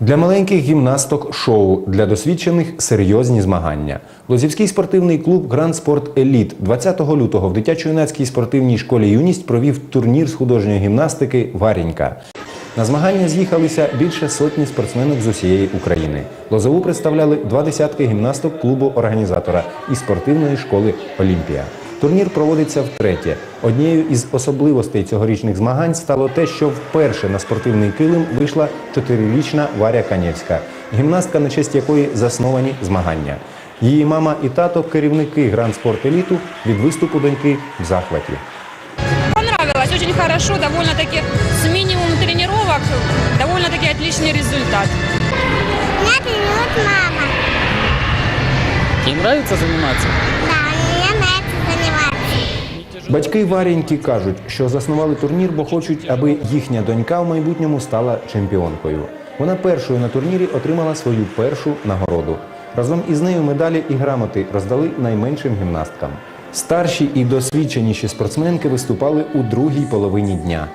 Для маленьких гімнасток шоу, для досвідчених серйозні змагання. Лозівський спортивний клуб Гранд Спорт Еліт 20 лютого в дитячо-юнацькій спортивній школі Юність провів турнір з художньої гімнастики Варінька. На змагання з'їхалися більше сотні спортсменок з усієї України. Лозову представляли два десятки гімнасток клубу організатора і спортивної школи Олімпія. Турнір проводиться втретє. Однією із особливостей цьогорічних змагань стало те, що вперше на спортивний килим вийшла чотирирічна Варя Канєвська, гімнастка, на честь якої засновані змагання. Її мама і тато керівники Гранд Спорт Еліту від виступу доньки в захваті. Понравилось, очень хорошо, довольно-таки с минимум тренировок, довольно-таки отличный результат. Меня тренирует мама. Ей нравится заниматься? Батьки Варіньки кажуть, що заснували турнір, бо хочуть, аби їхня донька в майбутньому стала чемпіонкою. Вона першою на турнірі отримала свою першу нагороду. Разом із нею медалі і грамоти роздали найменшим гімнасткам. Старші і досвідченіші спортсменки виступали у другій половині дня.